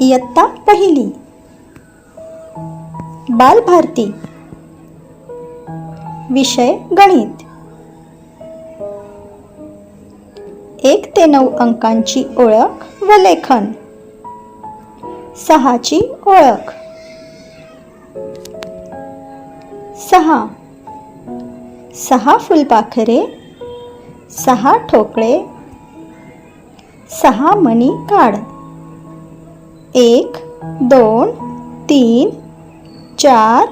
इयत्ता पहिली. बालभारती. विषय गणित. एक ते नऊ अंकांची ओळख व लेखन. सहाची ओळख. सहा. सहा फुलपाखरे. सहा ठोकळे. सहा मणी काढ एक दोन तीन चार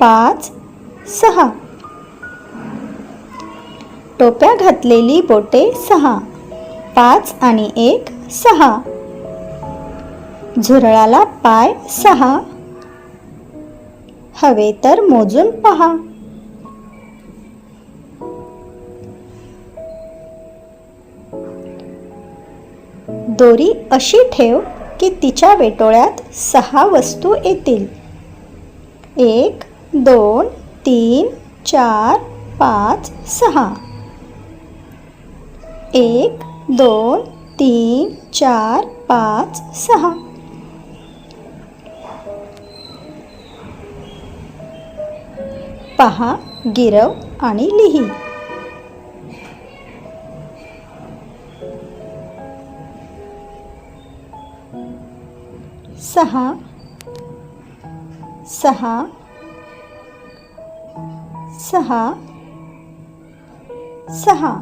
पाच सहा. टोप्या घातलेली बोटे सहा. पाच आणि एक सहा. झुरळाला पाय सहा. हवे तर मोजून पहा. दोरी अशी ठेव की तिच्या वेटोळ्यात सहा वस्तू येतील. एक दोन तीन चार पाच सहा. एक दोन तीन चार पाच सहा. पहा गिरव आणि लिही. सहा सहा सहा सहा.